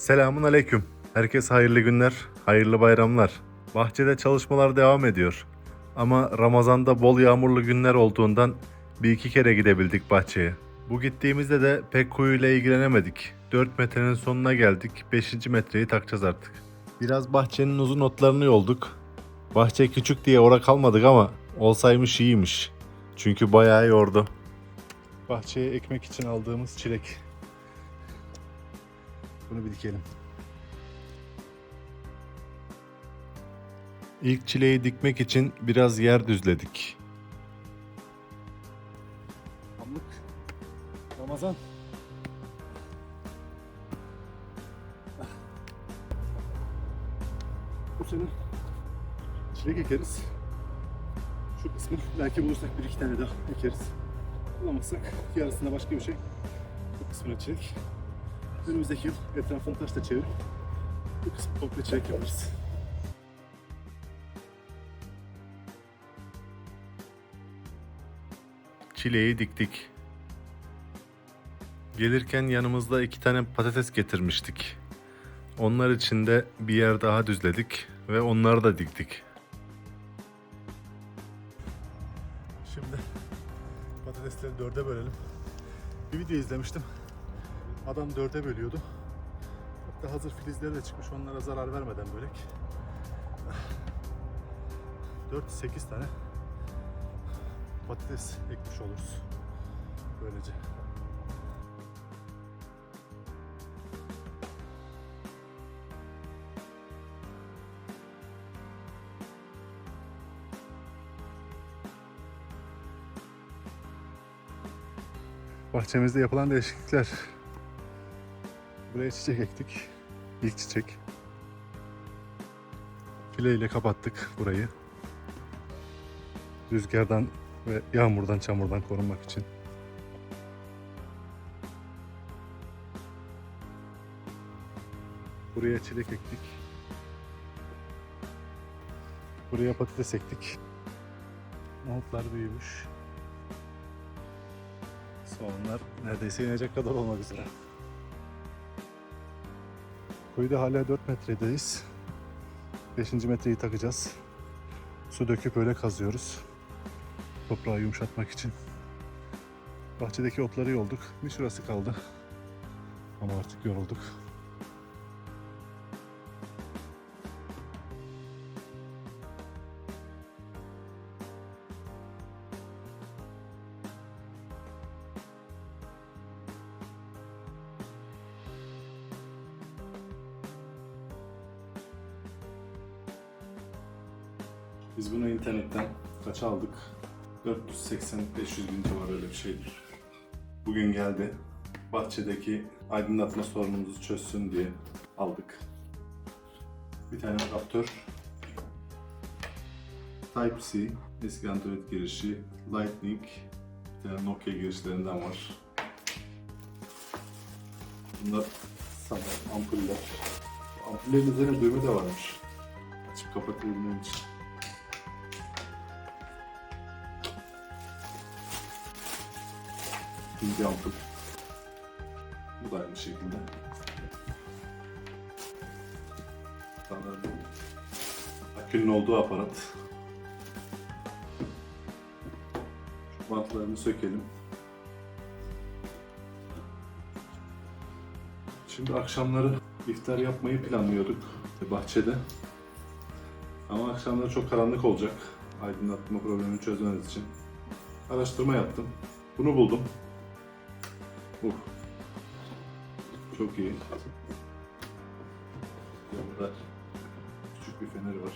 Selamun aleyküm. Herkes hayırlı günler, hayırlı bayramlar. Bahçede çalışmalar devam ediyor. Ama Ramazan'da bol yağmurlu günler olduğundan bir iki kere gidebildik bahçeye. Bu gittiğimizde de pek kuyuyla ilgilenemedik. 4 metrenin sonuna geldik. 5. metreyi takacağız artık. Biraz bahçenin uzun otlarını yolduk. Bahçe küçük diye ora kalmadık ama olsaymış iyiymiş. Çünkü bayağı yordu. Bahçeye ekmek için aldığımız çilek. Bunu bir dikelim. İlk çileği dikmek için biraz yer düzledik. Pamuk. Ramazan. Bu sene çilek ekeriz. Şu kısmı belki bulursak bir iki tane daha ekeriz. Bulamazsak yarısında başka bir şey. Bu kısmına çilek. Önümüzdeki yıl etrafını taşla çevirip bu kısmı komple çilek yaparız. Çileği diktik. Gelirken yanımızda iki tane patates getirmiştik. Onlar için de bir yer daha düzledik ve onları da diktik. Şimdi patatesleri dörde bölelim. Bir video izlemiştim. Adam dörde bölüyordu. Hatta hazır filizleri de çıkmış onlara zarar vermeden bölek. 4-8 tane patates ekmiş oluruz. Böylece. Bahçemizde yapılan değişiklikler. Buraya çiçek ektik. İlk çiçek. Fileyle kapattık burayı. Rüzgardan ve yağmurdan, çamurdan korunmak için. Buraya çilek ektik. Buraya patates ektik. Nohutlar büyümüş. Soğanlar neredeyse inecek kadar olmak üzere. Kuyuda hala 4 metredeyiz. 5. metreyi takacağız. Su döküp öyle kazıyoruz. Toprağı yumuşatmak için. Bahçedeki otları yolduk. Bir şurası kaldı. Ama artık yorulduk. Biz bunu internetten kaça aldık? 480-500 bin civarı öyle bir şeydir. Bugün geldi. Bahçedeki aydınlatma sorunumuzu çözsün diye aldık. Bir tane adaptör. Type-C, eski Android girişi, Lightning, bir tane Nokia girişlerinden var. Bunlar sanırım ampuller. Ampullerin üzerine düğme de varmış. Açıp kapatabilmem için. İkinci ampul. Bu da aynı şekilde. Sanırım akünün olduğu aparat. Şu bantlarını sökelim. Şimdi akşamları iftar yapmayı planlıyorduk bahçede. Ama akşamları çok karanlık olacak. Aydınlatma problemini çözmeniz için. Araştırma yaptım. Bunu buldum. Uh. Çok iyi. Yanında küçük bir fener var.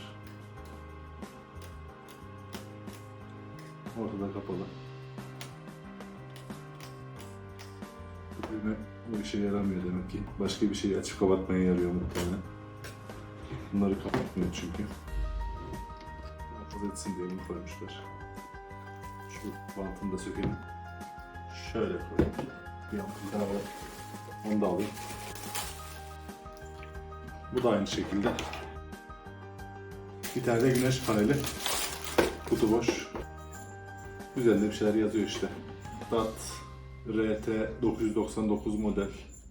Ortada kapalı. Düğme bu işe yaramıyor demek ki. Başka bir şeyi açıp kapatmaya yarıyor muhtemelen. Bunları kapatmıyor çünkü. Muhafaza etsin diye bunu koymuşlar. Şu bantını da sökelim. Şöyle koyayım. Bir. Onu da alayım. Bu da aynı şekilde. Bir tane de güneş paneli. Kutu boş. Üzerinde bir şeyler yazıyor işte. DAT RT 999 model.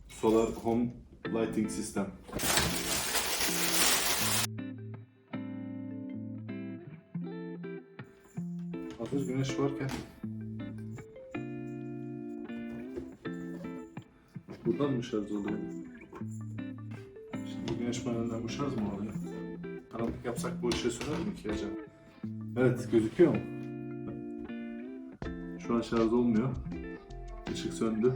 Solar Home lighting sistem. Hazır güneş varken Buradan mı şarj oluyor? Şimdi güneş panelinden bu şarj mı oluyor? Karanlık yapsak bu ışığı söner mi ki acaba? Evet gözüküyor mu? Şu an şarj olmuyor. Işık söndü.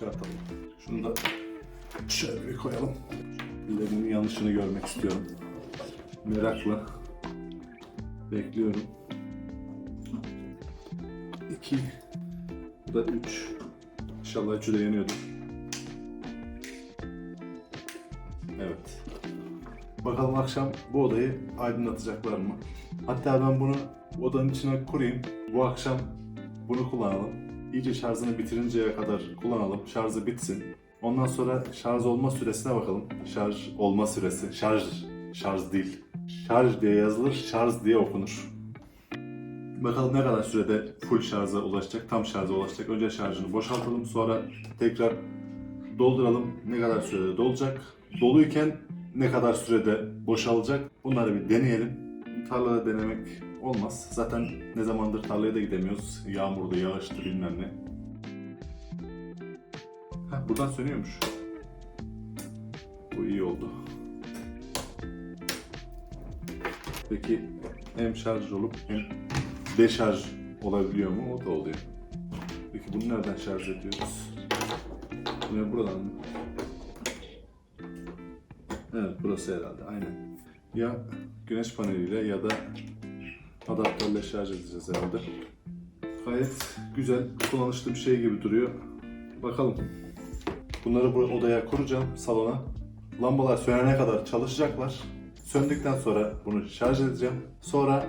Çıkartalım. Şunu da şöyle bir koyalım. Pillerinin yanlışını görmek istiyorum. Merakla. Bekliyorum. 2 Bu da 3 İnşallah üçü de yeniyordur. Evet. Bakalım akşam bu odayı aydınlatacaklar mı? Hatta ben bunu odanın içine kurayım. Bu akşam bunu kullanalım. İyice şarjını bitirinceye kadar kullanalım. Şarjı bitsin. Ondan sonra şarj olma süresine bakalım. Şarj olma süresi. Şarj, şarj değil. Şarj diye yazılır, şarj diye okunur. Bakalım ne kadar sürede full şarja ulaşacak, tam şarja ulaşacak. Önce şarjını boşaltalım, sonra tekrar dolduralım. Ne kadar sürede dolacak? Doluyken ne kadar sürede boşalacak? Bunları bir deneyelim. Tarlada denemek olmaz. Zaten ne zamandır tarlaya da gidemiyoruz. Yağmurda, yağıştı bilmem ne. Heh, buradan sönüyormuş. Bu iyi oldu. Peki hem şarj olup hem deşarj olabiliyor mu? O da oluyor. Peki bunu nereden şarj ediyoruz? Bunu buradan mı? Evet burası herhalde aynen. Ya güneş paneliyle ya da adaptörle şarj edeceğiz herhalde. Gayet güzel, kullanışlı bir şey gibi duruyor. Bakalım. Bunları bu odaya kuracağım, salona. Lambalar sönene kadar çalışacaklar. Söndükten sonra bunu şarj edeceğim. Sonra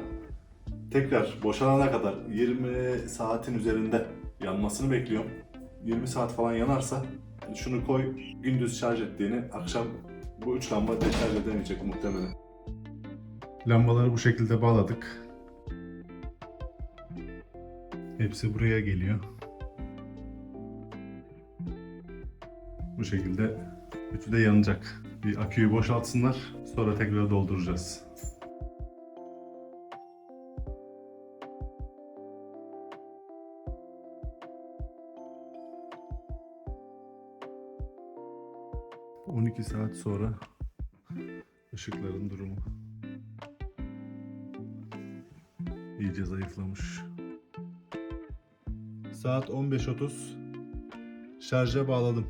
tekrar boşalana kadar 20 saatin üzerinde yanmasını bekliyorum. 20 saat falan yanarsa şunu koy gündüz şarj ettiğini akşam bu üç lamba deşarj edemeyecek muhtemelen. Lambaları bu şekilde bağladık. Hepsi buraya geliyor. Bu şekilde üçü de yanacak. Bir aküyü boşaltsınlar sonra tekrar dolduracağız. Bu 12 saat sonra ışıkların durumu iyice zayıflamış. Saat 15.30 şarja bağladım.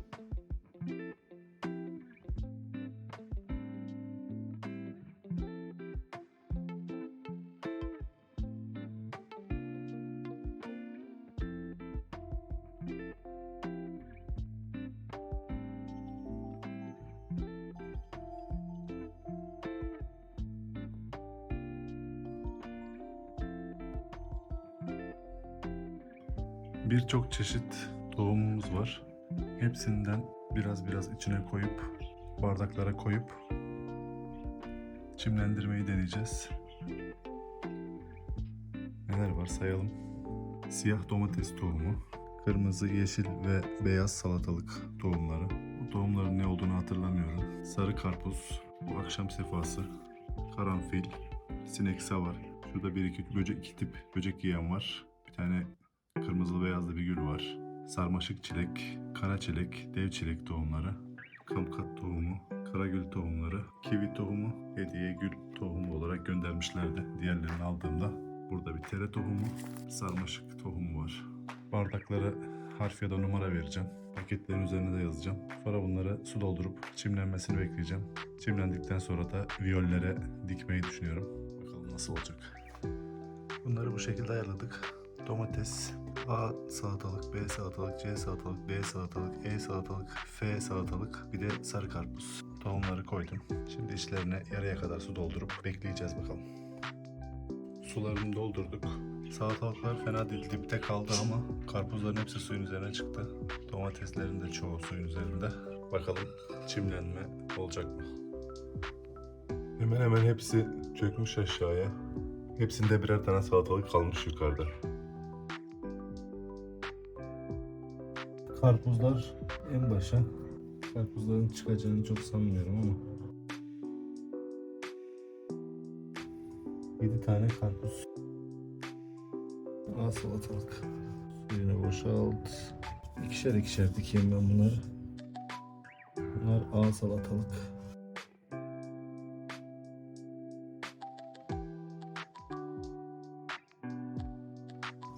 Birçok çeşit tohumumuz var. Hepsinden biraz biraz içine koyup bardaklara koyup çimlendirmeyi deneyeceğiz. Neler var sayalım. Siyah domates tohumu, kırmızı, yeşil ve beyaz salatalık tohumları. Bu tohumların ne olduğunu hatırlamıyorum. Sarı karpuz, bu akşam sefası, karanfil, sinek savar. Şurada bir iki böcek, iki tip böcek yiyen var. Bir tane Kırmızılı beyazlı bir gül var. Sarmaşık çilek, kara çilek, dev çilek tohumları, kamkat tohumu, karagül tohumları, kivi tohumu, hediye gül tohumu olarak göndermişlerdi. Diğerlerini aldığımda burada bir tere tohumu, sarmaşık tohumu var. Bardaklara harf ya da numara vereceğim. Paketlerin üzerine de yazacağım. Sonra bunları su doldurup çimlenmesini bekleyeceğim. Çimlendikten sonra da viyollere dikmeyi düşünüyorum. Bakalım nasıl olacak. Bunları bu şekilde ayarladık. Domates, A salatalık, B salatalık, C salatalık, D salatalık, E salatalık, F salatalık, bir de sarı karpuz. Tohumları koydum. Şimdi içlerine yarıya kadar su doldurup bekleyeceğiz bakalım. Sularını doldurduk. Salatalıklar fena değil dipte kaldı ama karpuzların hepsi suyun üzerine çıktı. Domateslerin de çoğu suyun üzerinde. Bakalım çimlenme olacak mı? Hemen hemen hepsi çökmüş aşağıya. Hepsinde birer tane salatalık kalmış yukarıda. Karpuzlar en başa. Karpuzların çıkacağını çok sanmıyorum ama. 7 tane karpuz. Al salatalık. Suyunu boşalt. İkişer ikişer dikeyim ben bunları. Bunlar A salatalık.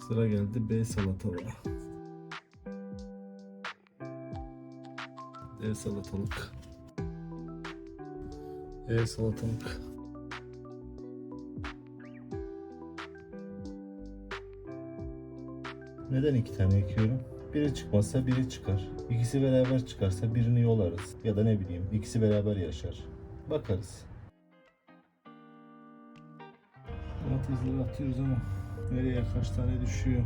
Sıra geldi B salatalığa. D salatalık. E salatalık. Neden iki tane ekiyorum? Biri çıkmazsa biri çıkar. İkisi beraber çıkarsa birini yolarız. Ya da ne bileyim ikisi beraber yaşar. Bakarız. Domatesleri atıyoruz ama nereye kaç tane düşüyor?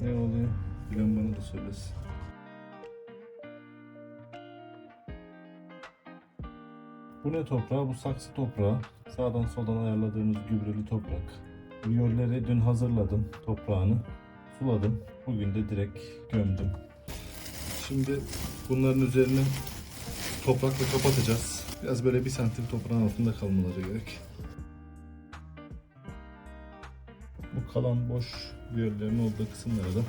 Ne oluyor? Bilen bana da söylesin. Bu ne toprağı? Bu saksı toprağı. Sağdan soldan ayarladığımız gübreli toprak. Viyolleri dün hazırladım toprağını. Suladım. Bugün de direkt gömdüm. Şimdi bunların üzerine toprakla kapatacağız. Biraz böyle bir santim toprağın altında kalmaları gerek. Bu kalan boş viyollerin olduğu kısımları da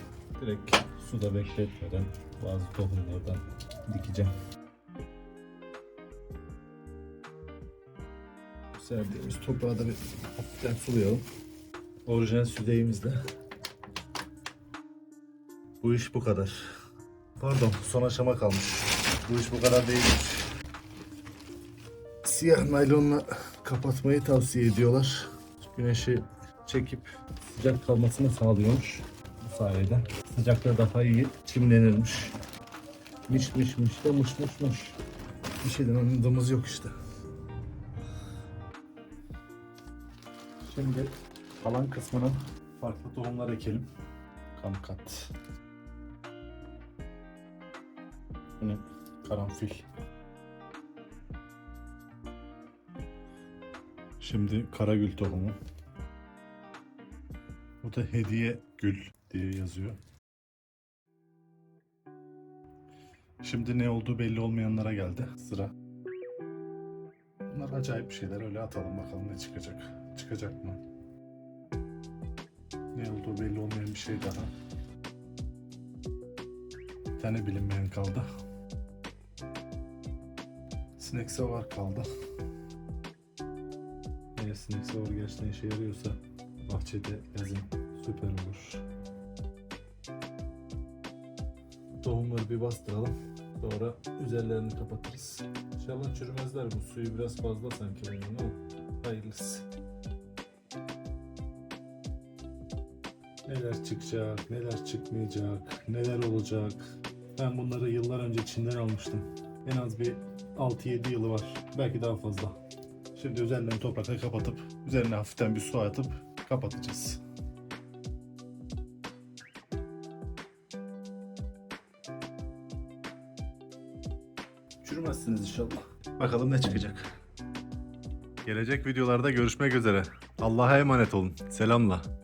direkt suda bekletmeden bazı tohumlardan dikeceğim. Serdiğimiz toprağı da bir hafiften sulayalım. Orijinal süzeyimizle. Bu iş bu kadar. Pardon son aşama kalmış. Bu iş bu kadar değilmiş. Siyah naylonla kapatmayı tavsiye ediyorlar. Güneşi çekip sıcak kalmasını sağlıyormuş. Bu sayede sıcakta daha iyi çimlenirmiş. Miş miş miş de mış mış mış. Bir şeyden anladığımız yok işte. Şimdi kalan kısmına farklı tohumlar ekelim. Kamkat. Bu ne? Karanfil. Şimdi karagül tohumu. Bu da hediye gül diye yazıyor. Şimdi ne olduğu belli olmayanlara geldi sıra. Bunlar acayip şeyler öyle atalım bakalım ne çıkacak. Çıkacak mı? Ne olduğu belli olmayan bir şey daha. Bir tane bilinmeyen kaldı. Snack savar kaldı. Eğer snack savar gerçekten işe yarıyorsa bahçede yazın süper olur. Tohumları bir bastıralım. Sonra üzerlerini kapatırız. İnşallah çürümezler. Bu suyu biraz fazla sanki hayırlısı. Neler çıkacak, neler çıkmayacak, neler olacak. Ben bunları yıllar önce Çin'den almıştım. En az bir 6-7 yılı var. Belki daha fazla. Şimdi üzerlerini toprakla kapatıp, üzerine hafiften bir su atıp kapatacağız. Çürümezsiniz inşallah. Bakalım ne çıkacak. Gelecek videolarda görüşmek üzere. Allah'a emanet olun. Selamla.